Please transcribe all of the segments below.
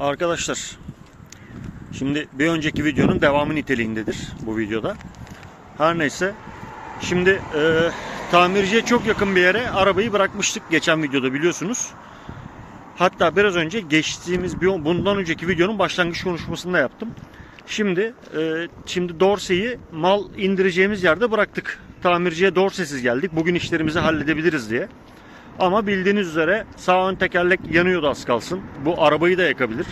Arkadaşlar şimdi bir önceki videonun devamı niteliğindedir bu videoda. Her neyse şimdi e, tamirciye çok yakın bir yere arabayı bırakmıştık geçen videoda biliyorsunuz. Hatta biraz önce geçtiğimiz bir, bundan önceki videonun başlangıç konuşmasında yaptım. Şimdi e, şimdi Dorsey'i mal indireceğimiz yerde bıraktık. Tamirciye Dorsey'siz geldik. Bugün işlerimizi halledebiliriz diye. Ama bildiğiniz üzere sağ ön tekerlek yanıyordu az kalsın. Bu arabayı da yakabilir.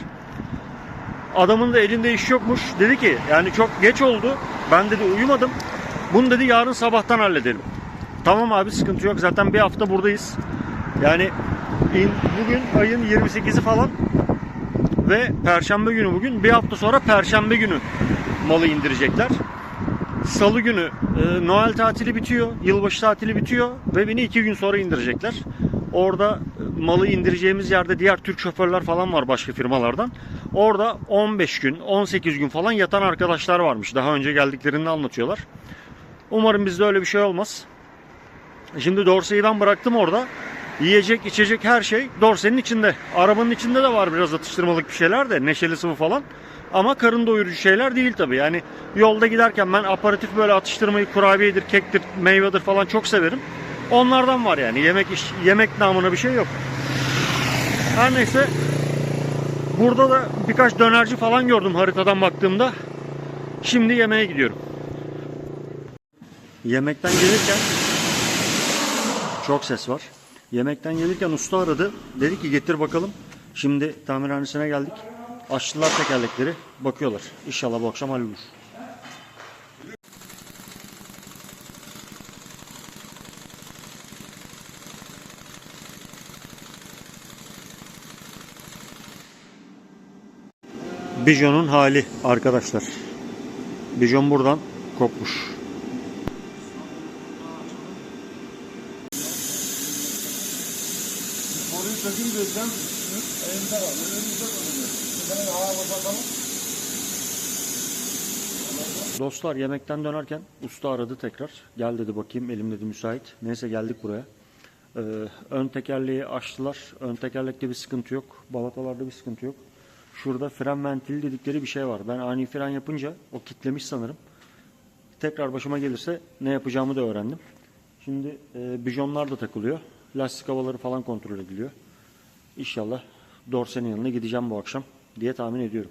Adamın da elinde iş yokmuş. Dedi ki yani çok geç oldu. Ben dedi uyumadım. Bunu dedi yarın sabahtan halledelim. Tamam abi sıkıntı yok. Zaten bir hafta buradayız. Yani in- bugün ayın 28'i falan ve perşembe günü bugün. Bir hafta sonra perşembe günü malı indirecekler. Salı günü e, Noel tatili bitiyor, yılbaşı tatili bitiyor ve beni iki gün sonra indirecekler. Orada e, malı indireceğimiz yerde diğer Türk şoförler falan var başka firmalardan. Orada 15 gün, 18 gün falan yatan arkadaşlar varmış. Daha önce geldiklerini anlatıyorlar. Umarım bizde öyle bir şey olmaz. Şimdi Dorsey'i ben bıraktım orada. Yiyecek, içecek her şey Dorsey'nin içinde. Arabanın içinde de var biraz atıştırmalık bir şeyler de, neşeli sıvı falan. Ama karın doyurucu şeyler değil tabii. Yani yolda giderken ben aparatif böyle atıştırmayı kurabiyedir, kektir, meyvedir falan çok severim. Onlardan var yani. Yemek iş, yemek namına bir şey yok. Her neyse burada da birkaç dönerci falan gördüm haritadan baktığımda. Şimdi yemeğe gidiyorum. Yemekten gelirken çok ses var. Yemekten gelirken usta aradı. Dedi ki getir bakalım. Şimdi tamirhanesine geldik. Açtılar tekerlekleri. Bakıyorlar. İnşallah bu akşam hallolur. Bijon'un hali arkadaşlar. Bijon buradan kopmuş. Sen elinde var. Önümüzde kalıyor. Senin hava. Dostlar yemekten dönerken usta aradı tekrar. Gel dedi bakayım elim dedi müsait. Neyse geldik buraya. Ee, ön tekerleği açtılar. Ön tekerlekte bir sıkıntı yok. Balatalarda bir sıkıntı yok. Şurada fren ventili dedikleri bir şey var. Ben ani fren yapınca o kitlemiş sanırım. Tekrar başıma gelirse ne yapacağımı da öğrendim. Şimdi e, bijonlar da takılıyor. Lastik havaları falan kontrol ediliyor. İnşallah Dorsen'in yanına gideceğim bu akşam diye tahmin ediyorum.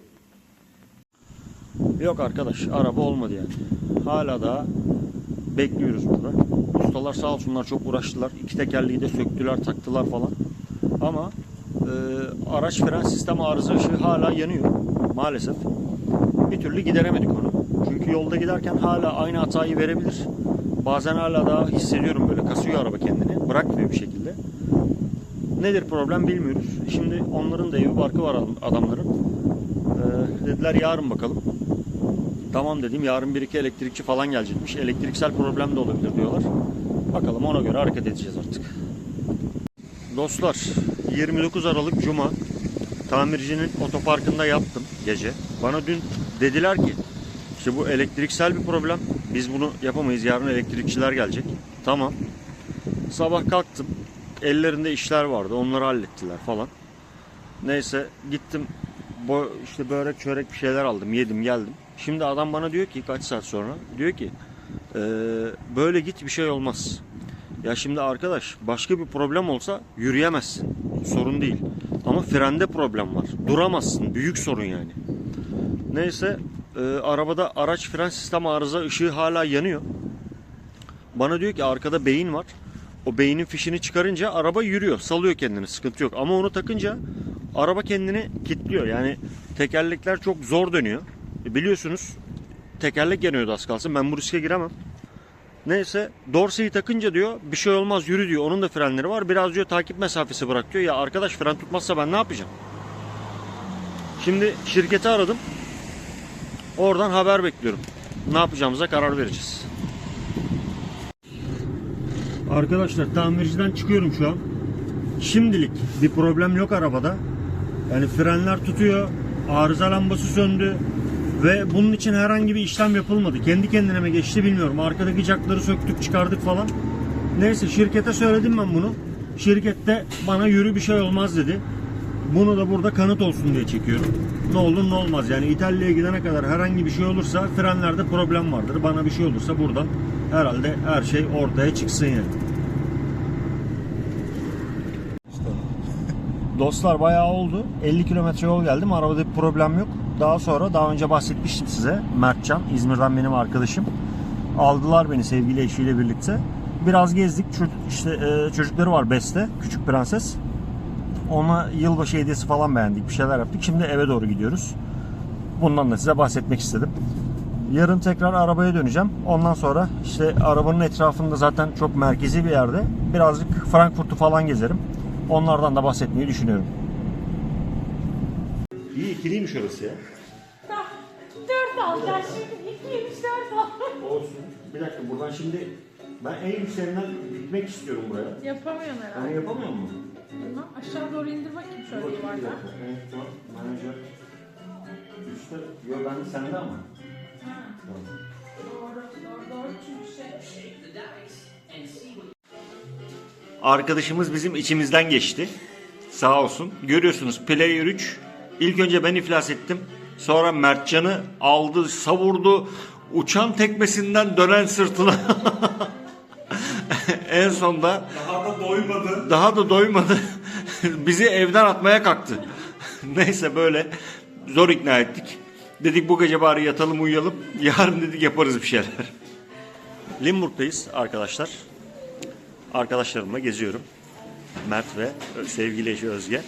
Yok arkadaş araba olmadı yani. Hala daha bekliyoruz burada. Ustalar sağ olsunlar çok uğraştılar. İki tekerleği de söktüler taktılar falan. Ama e, araç fren sistem arıza ışığı hala yanıyor maalesef. Bir türlü gideremedik onu. Çünkü yolda giderken hala aynı hatayı verebilir. Bazen hala daha hissediyorum böyle kasıyor araba kendini. Bırakmıyor bir şekilde. Nedir problem bilmiyoruz. Şimdi onların da evi barkı var adamların. Ee, dediler yarın bakalım. Tamam dedim yarın bir iki elektrikçi falan gelecekmiş. Elektriksel problem de olabilir diyorlar. Bakalım ona göre hareket edeceğiz artık. Dostlar 29 Aralık Cuma tamircinin otoparkında yattım gece. Bana dün dediler ki işte bu elektriksel bir problem. Biz bunu yapamayız. Yarın elektrikçiler gelecek. Tamam. Sabah kalktım. Ellerinde işler vardı. Onları hallettiler falan. Neyse gittim. Bo işte börek çörek bir şeyler aldım. Yedim geldim. Şimdi adam bana diyor ki kaç saat sonra diyor ki "Ee, böyle git bir şey olmaz. Ya şimdi arkadaş başka bir problem olsa yürüyemezsin. Sorun değil. Ama frende problem var. Duramazsın. Büyük sorun yani. Neyse e, arabada araç fren sistem arıza ışığı hala yanıyor. Bana diyor ki arkada beyin var. O beynin fişini çıkarınca araba yürüyor. Salıyor kendini. Sıkıntı yok. Ama onu takınca araba kendini kilitliyor. Yani tekerlekler çok zor dönüyor. E, biliyorsunuz tekerlek yanıyordu az kalsın. Ben bu riske giremem. Neyse Dorsey'i takınca diyor bir şey olmaz yürü diyor. Onun da frenleri var. Biraz diyor takip mesafesi bırak diyor. Ya arkadaş fren tutmazsa ben ne yapacağım? Şimdi şirketi aradım. Oradan haber bekliyorum. Ne yapacağımıza karar vereceğiz. Arkadaşlar tamirciden çıkıyorum şu an. Şimdilik bir problem yok arabada. Yani frenler tutuyor. Arıza lambası söndü. Ve bunun için herhangi bir işlem yapılmadı. Kendi kendine mi geçti bilmiyorum. Arkadaki jackları söktük çıkardık falan. Neyse şirkete söyledim ben bunu. Şirkette bana yürü bir şey olmaz dedi. Bunu da burada kanıt olsun diye çekiyorum. Ne olur ne olmaz. Yani İtalya'ya gidene kadar herhangi bir şey olursa frenlerde problem vardır. Bana bir şey olursa buradan herhalde her şey ortaya çıksın yani. Dostlar bayağı oldu. 50 kilometre yol geldim. Arabada bir problem yok. Daha sonra daha önce bahsetmiştim size. Mertcan, İzmir'den benim arkadaşım. Aldılar beni sevgili eşiyle birlikte. Biraz gezdik. Çocuk, işte e, çocukları var Beste, küçük prenses. Ona yılbaşı hediyesi falan beğendik. Bir şeyler yaptık. Şimdi eve doğru gidiyoruz. Bundan da size bahsetmek istedim. Yarın tekrar arabaya döneceğim. Ondan sonra işte arabanın etrafında zaten çok merkezi bir yerde. Birazcık Frankfurt'u falan gezerim. Onlardan da bahsetmeyi düşünüyorum. İyi ikiliymiş orası ya. Dört alacağız şimdi. İkiymiş dört al. Olsun. Bir dakika buradan şimdi ben en yükseğinden gitmek istiyorum buraya. Yapamıyorsun Onu herhalde. yapamıyor mu? Bilmem. Aşağı doğru indir bakayım şöyle yuvarda. Evet, tamam. Manager. Üstte. Yo ben de sende ama. Tamam. Doğru, doğru, doğru. Çünkü şey... Arkadaşımız bizim içimizden geçti. Sağ olsun. Görüyorsunuz Player 3. İlk önce ben iflas ettim. Sonra Mertcan'ı aldı, savurdu. Uçan tekmesinden dönen sırtına. en sonda Daha da doymadı. daha da doymadı. Bizi evden atmaya kalktı. Neyse böyle zor ikna ettik. Dedik bu gece bari yatalım uyuyalım. Yarın dedik yaparız bir şeyler. Limburg'dayız arkadaşlar. Arkadaşlarımla geziyorum. Mert ve sevgili eşi Özge.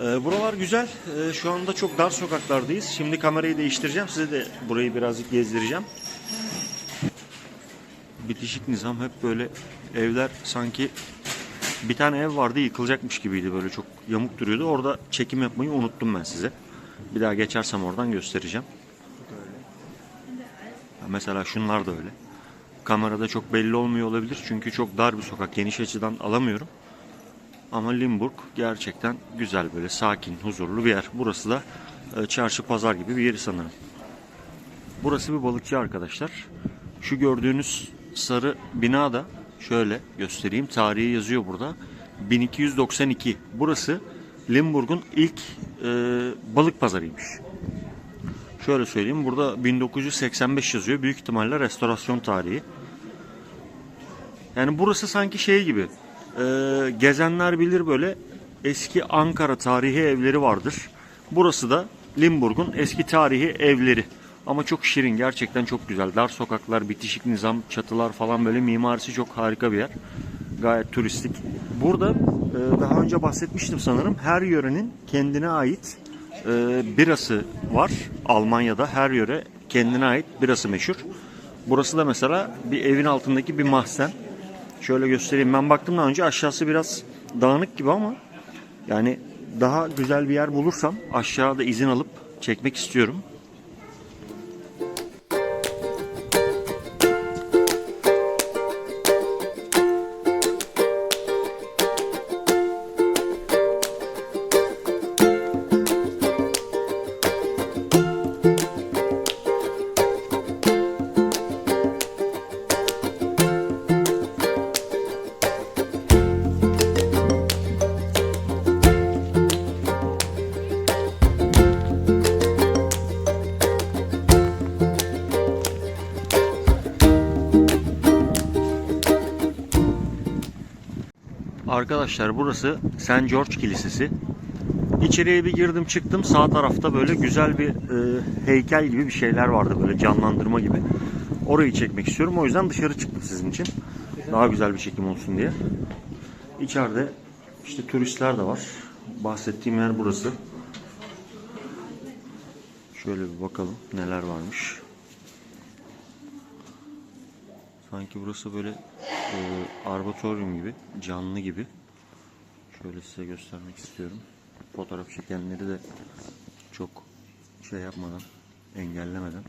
Ee, buralar güzel. Ee, şu anda çok dar sokaklardayız. Şimdi kamerayı değiştireceğim. Size de burayı birazcık gezdireceğim. Bitişik nizam hep böyle evler sanki bir tane ev vardı yıkılacakmış gibiydi böyle çok yamuk duruyordu. Orada çekim yapmayı unuttum ben size. Bir daha geçersem oradan göstereceğim. Mesela şunlar da öyle. Kamerada çok belli olmuyor olabilir çünkü çok dar bir sokak. Geniş açıdan alamıyorum. Ama Limburg gerçekten güzel böyle sakin, huzurlu bir yer. Burası da e, çarşı pazar gibi bir yeri sanırım. Burası bir balıkçı arkadaşlar. Şu gördüğünüz sarı bina da şöyle göstereyim. Tarihi yazıyor burada. 1292. Burası Limburg'un ilk e, balık pazarıymış. Şöyle söyleyeyim. Burada 1985 yazıyor. Büyük ihtimalle restorasyon tarihi. Yani burası sanki şey gibi. e, gezenler bilir böyle eski Ankara tarihi evleri vardır. Burası da Limburg'un eski tarihi evleri. Ama çok şirin gerçekten çok güzel. Dar sokaklar, bitişik nizam, çatılar falan böyle mimarisi çok harika bir yer. Gayet turistik. Burada e, daha önce bahsetmiştim sanırım. Her yörenin kendine ait e, birası var. Almanya'da her yöre kendine ait birası meşhur. Burası da mesela bir evin altındaki bir mahzen. Şöyle göstereyim. Ben baktım daha önce aşağısı biraz dağınık gibi ama yani daha güzel bir yer bulursam aşağıda izin alıp çekmek istiyorum. Arkadaşlar burası St. George Kilisesi. İçeriye bir girdim çıktım sağ tarafta böyle güzel bir e, heykel gibi bir şeyler vardı böyle canlandırma gibi. Orayı çekmek istiyorum o yüzden dışarı çıktım sizin için. Daha güzel bir çekim olsun diye. İçeride işte turistler de var. Bahsettiğim yer burası. Şöyle bir bakalım neler varmış. Sanki burası böyle e, arboretum gibi, canlı gibi. Şöyle size göstermek istiyorum. Fotoğraf çekenleri de çok şey yapmadan, engellemeden.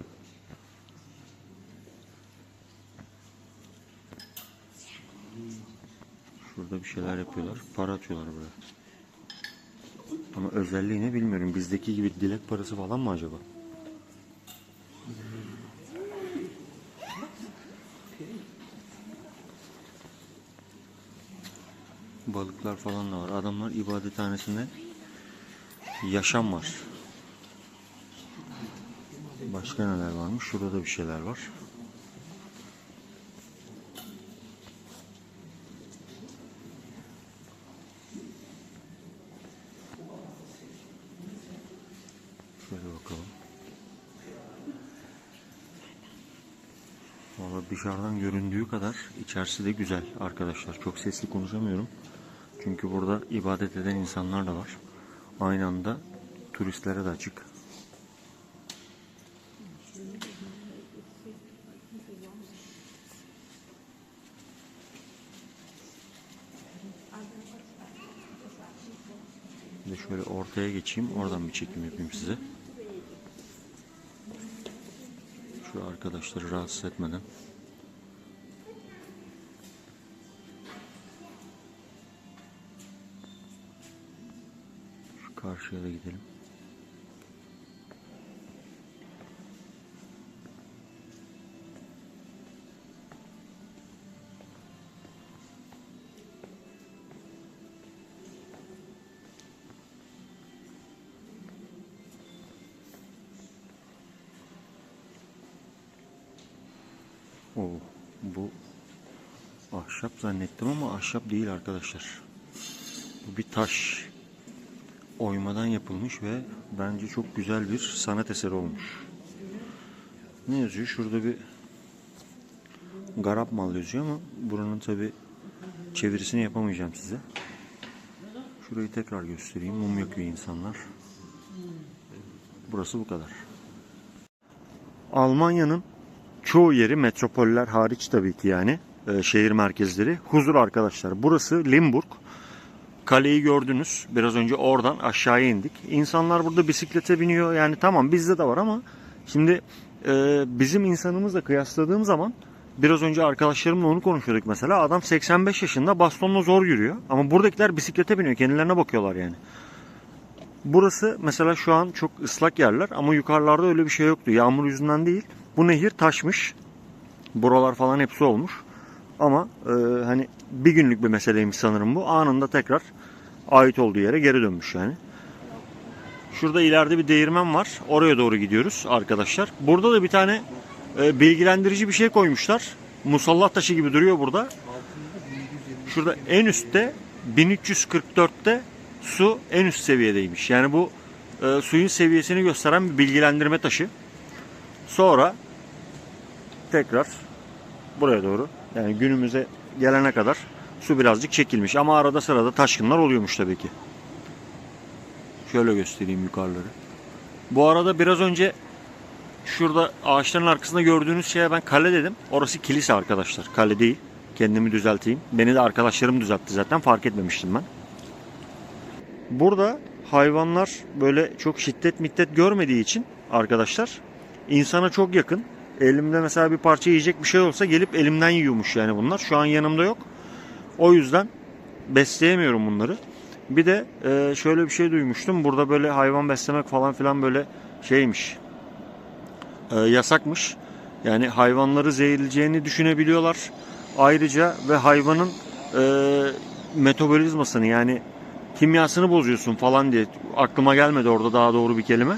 Şurada bir şeyler yapıyorlar. Para atıyorlar buraya. Ama özelliği ne bilmiyorum. Bizdeki gibi dilek parası falan mı acaba? Balıklar falan da var. Adamlar ibadethanesinde yaşam var. Başka neler varmış? Şurada da bir şeyler var. Şöyle bakalım. Valla dışarıdan göründüğü kadar içerisi de güzel arkadaşlar. Çok sesli konuşamıyorum. Çünkü burada ibadet eden insanlar da var. Aynı anda turistlere de açık. De şöyle ortaya geçeyim. Oradan bir çekim yapayım size. Şu arkadaşları rahatsız etmeden. Karşıya da gidelim. Oo, bu ahşap zannettim ama ahşap değil arkadaşlar. Bu bir taş oymadan yapılmış ve bence çok güzel bir sanat eseri olmuş. Ne yazıyor? Şurada bir garap mal yazıyor ama buranın tabi çevirisini yapamayacağım size. Şurayı tekrar göstereyim. Mum yakıyor insanlar. Burası bu kadar. Almanya'nın çoğu yeri metropoller hariç tabii ki yani e, şehir merkezleri huzur arkadaşlar. Burası Limburg. Kaleyi gördünüz. Biraz önce oradan aşağıya indik. İnsanlar burada bisiklete biniyor. Yani tamam bizde de var ama şimdi e, bizim insanımızla kıyasladığım zaman biraz önce arkadaşlarımla onu konuşuyorduk mesela. Adam 85 yaşında bastonla zor yürüyor. Ama buradakiler bisiklete biniyor. Kendilerine bakıyorlar yani. Burası mesela şu an çok ıslak yerler ama yukarılarda öyle bir şey yoktu. Yağmur yüzünden değil. Bu nehir taşmış. Buralar falan hepsi olmuş. Ama e, hani bir günlük bir meseleymiş sanırım bu. Anında tekrar ait olduğu yere geri dönmüş yani. Şurada ileride bir değirmen var. Oraya doğru gidiyoruz arkadaşlar. Burada da bir tane e, bilgilendirici bir şey koymuşlar. Musallat taşı gibi duruyor burada. Şurada en üstte 1344'te su en üst seviyedeymiş. Yani bu e, suyun seviyesini gösteren bir bilgilendirme taşı. Sonra tekrar buraya doğru yani günümüze gelene kadar su birazcık çekilmiş ama arada sırada taşkınlar oluyormuş tabii ki. Şöyle göstereyim yukarıları. Bu arada biraz önce şurada ağaçların arkasında gördüğünüz şeye ben kale dedim. Orası kilise arkadaşlar. Kale değil. Kendimi düzelteyim. Beni de arkadaşlarım düzeltti zaten. Fark etmemiştim ben. Burada hayvanlar böyle çok şiddet middet görmediği için arkadaşlar insana çok yakın. Elimde mesela bir parça yiyecek bir şey olsa gelip elimden yiyormuş yani bunlar. Şu an yanımda yok. O yüzden besleyemiyorum bunları. Bir de e, şöyle bir şey duymuştum. Burada böyle hayvan beslemek falan filan böyle şeymiş. E, yasakmış. Yani hayvanları zehirleyeceğini düşünebiliyorlar. Ayrıca ve hayvanın e, metabolizmasını yani kimyasını bozuyorsun falan diye aklıma gelmedi orada daha doğru bir kelime.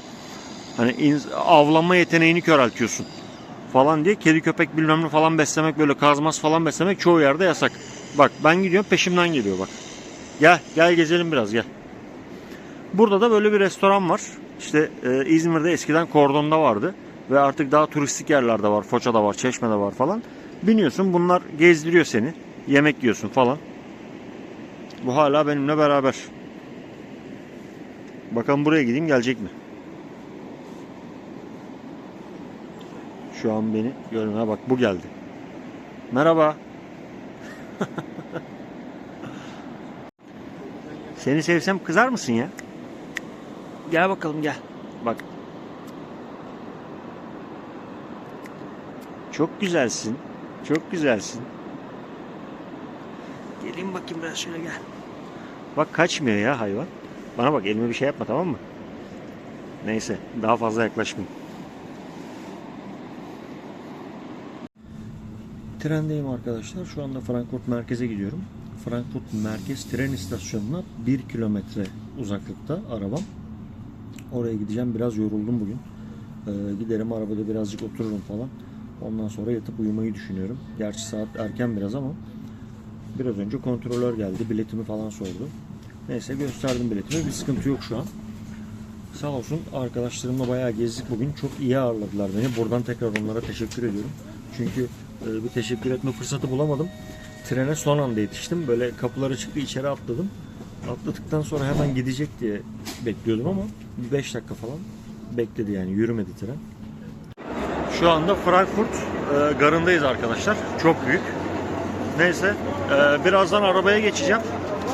Hani avlanma yeteneğini köreltiyorsun falan diye kedi köpek bilmem ne falan beslemek böyle kazmaz falan beslemek çoğu yerde yasak. Bak ben gidiyorum peşimden geliyor bak. Gel gel gezelim biraz gel. Burada da böyle bir restoran var. İşte e, İzmir'de eskiden Kordon'da vardı. Ve artık daha turistik yerlerde var. Foça'da var, Çeşme'de var falan. Biniyorsun bunlar gezdiriyor seni. Yemek yiyorsun falan. Bu hala benimle beraber. Bakalım buraya gideyim gelecek mi? Şu an beni görmeye bak bu geldi. Merhaba. Seni sevsem kızar mısın ya? Gel bakalım gel. Bak. Çok güzelsin. Çok güzelsin. Geleyim bakayım biraz şöyle gel. Bak kaçmıyor ya hayvan. Bana bak elime bir şey yapma tamam mı? Neyse daha fazla yaklaşmayayım. Trendeyim arkadaşlar. Şu anda Frankfurt merkeze gidiyorum. Frankfurt merkez tren istasyonuna 1 kilometre uzaklıkta arabam. Oraya gideceğim. Biraz yoruldum bugün. Ee, giderim arabada birazcık otururum falan. Ondan sonra yatıp uyumayı düşünüyorum. Gerçi saat erken biraz ama biraz önce kontrolör geldi. Biletimi falan sordu. Neyse gösterdim biletimi. Bir sıkıntı yok şu an. Sağ olsun arkadaşlarımla bayağı gezdik bugün. Çok iyi ağırladılar beni. Buradan tekrar onlara teşekkür ediyorum. Çünkü bir teşekkür etme fırsatı bulamadım. Trene son anda yetiştim. Böyle kapıları çıktı içeri atladım. Atladıktan sonra hemen gidecek diye bekliyordum ama 5 dakika falan bekledi yani yürümedi tren. Şu anda Frankfurt e, garındayız arkadaşlar. Çok büyük. Neyse e, birazdan arabaya geçeceğim.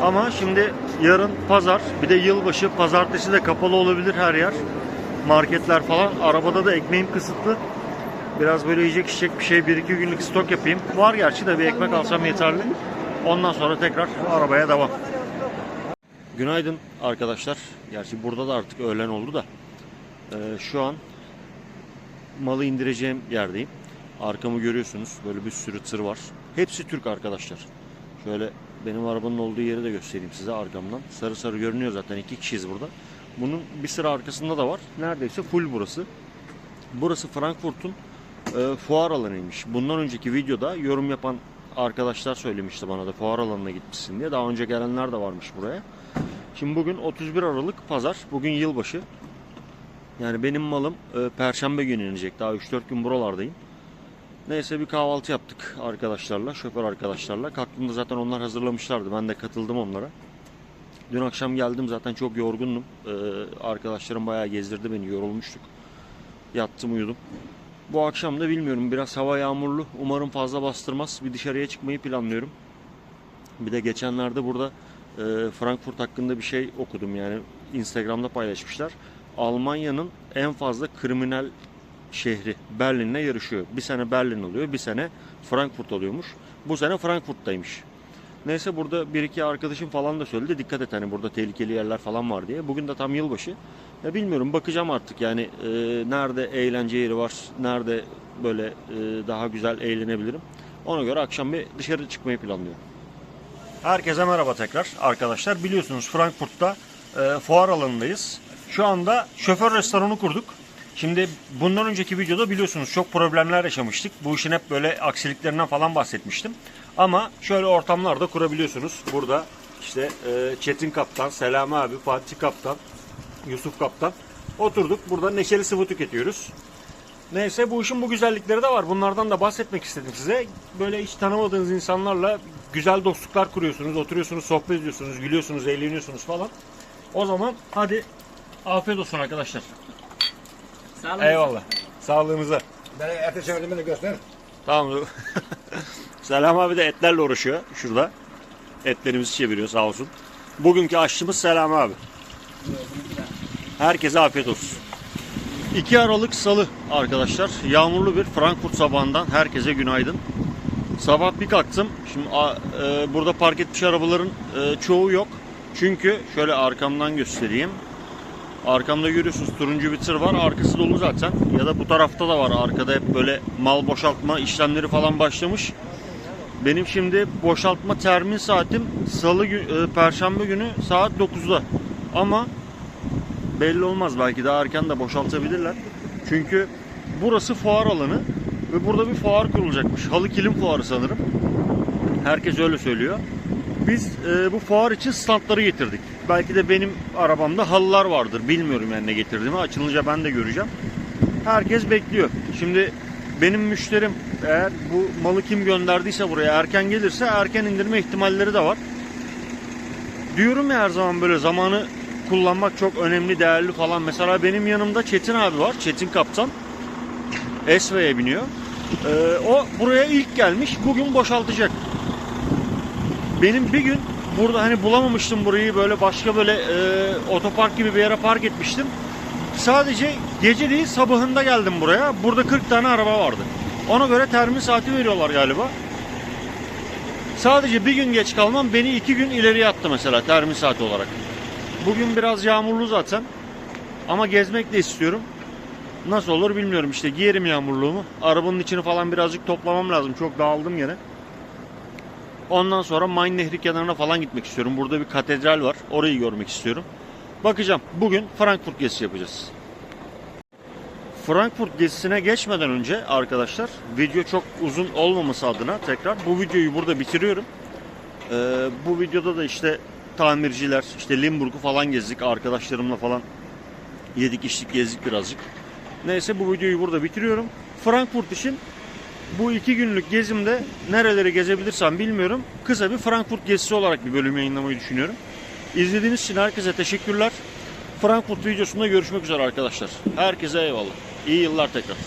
Ama şimdi yarın pazar bir de yılbaşı pazartesi de kapalı olabilir her yer. Marketler falan. Arabada da ekmeğim kısıtlı. Biraz böyle yiyecek içecek bir şey bir iki günlük stok yapayım. Var gerçi de bir ekmek alsam yeterli. Ondan sonra tekrar arabaya devam. Günaydın arkadaşlar. Gerçi burada da artık öğlen oldu da. Ee, şu an malı indireceğim yerdeyim. Arkamı görüyorsunuz. Böyle bir sürü tır var. Hepsi Türk arkadaşlar. Şöyle benim arabanın olduğu yeri de göstereyim size arkamdan. Sarı sarı görünüyor zaten. iki kişiyiz burada. Bunun bir sıra arkasında da var. Neredeyse full burası. Burası Frankfurt'un e, fuar alanıymış. Bundan önceki videoda yorum yapan arkadaşlar söylemişti bana da fuar alanına gitmişsin diye. Daha önce gelenler de varmış buraya. Şimdi bugün 31 Aralık pazar. Bugün yılbaşı. Yani benim malım e, perşembe günü inecek. Daha 3-4 gün buralardayım. Neyse bir kahvaltı yaptık arkadaşlarla, şoför arkadaşlarla. Kalktığımda zaten onlar hazırlamışlardı. Ben de katıldım onlara. Dün akşam geldim zaten çok yorgundum. Ee, arkadaşlarım bayağı gezdirdi beni, yorulmuştuk. Yattım uyudum. Bu akşam da bilmiyorum biraz hava yağmurlu. Umarım fazla bastırmaz. Bir dışarıya çıkmayı planlıyorum. Bir de geçenlerde burada e, Frankfurt hakkında bir şey okudum yani Instagram'da paylaşmışlar. Almanya'nın en fazla kriminal şehri Berlin'le yarışıyor. Bir sene Berlin oluyor, bir sene Frankfurt oluyormuş. Bu sene Frankfurt'taymış. Neyse burada bir iki arkadaşım falan da söyledi. Dikkat et hani burada tehlikeli yerler falan var diye. Bugün de tam yılbaşı. Ya bilmiyorum bakacağım artık yani e, nerede eğlence yeri var, nerede böyle e, daha güzel eğlenebilirim. Ona göre akşam bir dışarı çıkmayı planlıyorum. Herkese merhaba tekrar arkadaşlar. Biliyorsunuz Frankfurt'ta e, fuar alanındayız. Şu anda şoför restoranı kurduk. Şimdi bundan önceki videoda biliyorsunuz çok problemler yaşamıştık. Bu işin hep böyle aksiliklerinden falan bahsetmiştim. Ama şöyle ortamlarda kurabiliyorsunuz. Burada işte e, Çetin Kaptan, Selami abi, Fatih Kaptan, Yusuf Kaptan oturduk. Burada neşeli sıvı tüketiyoruz. Neyse bu işin bu güzellikleri de var. Bunlardan da bahsetmek istedim size. Böyle hiç tanımadığınız insanlarla güzel dostluklar kuruyorsunuz. Oturuyorsunuz, sohbet ediyorsunuz, gülüyorsunuz, eğleniyorsunuz falan. O zaman hadi afiyet olsun arkadaşlar. Sağ olun. Eyvallah. Sağlığınıza. Beni ertesi de göster. Tamam. Selam abi de etlerle uğraşıyor şurada. Etlerimizi çeviriyor sağ olsun. Bugünkü aşçımız Selam abi. Herkese afiyet olsun. 2 Aralık Salı arkadaşlar. Yağmurlu bir Frankfurt sabahından herkese günaydın. Sabah bir kalktım. Şimdi e, burada park etmiş arabaların e, çoğu yok. Çünkü şöyle arkamdan göstereyim. Arkamda görüyorsunuz turuncu bir tır var. Arkası dolu zaten. Ya da bu tarafta da var. Arkada hep böyle mal boşaltma işlemleri falan başlamış. Benim şimdi boşaltma termin saatim salı e, perşembe günü saat 9'da. Ama belli olmaz belki daha erken de boşaltabilirler. Çünkü burası fuar alanı ve burada bir fuar kurulacakmış. Halı kilim fuarı sanırım. Herkes öyle söylüyor. Biz e, bu fuar için standları getirdik. Belki de benim arabamda halılar vardır. Bilmiyorum yani ne getirdiğimi. Açılınca ben de göreceğim. Herkes bekliyor. Şimdi benim müşterim eğer bu malı kim gönderdiyse buraya erken gelirse erken indirme ihtimalleri de var. Diyorum ya her zaman böyle zamanı kullanmak çok önemli, değerli falan. Mesela benim yanımda Çetin abi var. Çetin Kaptan. Esve'ye biniyor. Ee, o buraya ilk gelmiş. Bugün boşaltacak. Benim bir gün burada hani bulamamıştım burayı böyle başka böyle e, otopark gibi bir yere park etmiştim. Sadece gece değil sabahında geldim buraya. Burada 40 tane araba vardı. Ona göre termin saati veriyorlar galiba. Sadece bir gün geç kalmam beni iki gün ileriye attı mesela termin saati olarak. Bugün biraz yağmurlu zaten. Ama gezmek de istiyorum. Nasıl olur bilmiyorum işte giyerim yağmurluğumu. Arabanın içini falan birazcık toplamam lazım. Çok dağıldım gene. Ondan sonra Main Nehri kenarına falan gitmek istiyorum. Burada bir katedral var. Orayı görmek istiyorum. Bakacağım. Bugün Frankfurt gezisi yapacağız. Frankfurt gezisine geçmeden önce arkadaşlar video çok uzun olmaması adına tekrar bu videoyu burada bitiriyorum. Ee, bu videoda da işte tamirciler, işte Limburg'u falan gezdik arkadaşlarımla falan yedik içtik gezdik birazcık. Neyse bu videoyu burada bitiriyorum. Frankfurt için bu iki günlük gezimde nereleri gezebilirsem bilmiyorum. Kısa bir Frankfurt gezisi olarak bir bölüm yayınlamayı düşünüyorum. İzlediğiniz için herkese teşekkürler. Frankfurt videosunda görüşmek üzere arkadaşlar. Herkese eyvallah. İyi yıllar tekrar.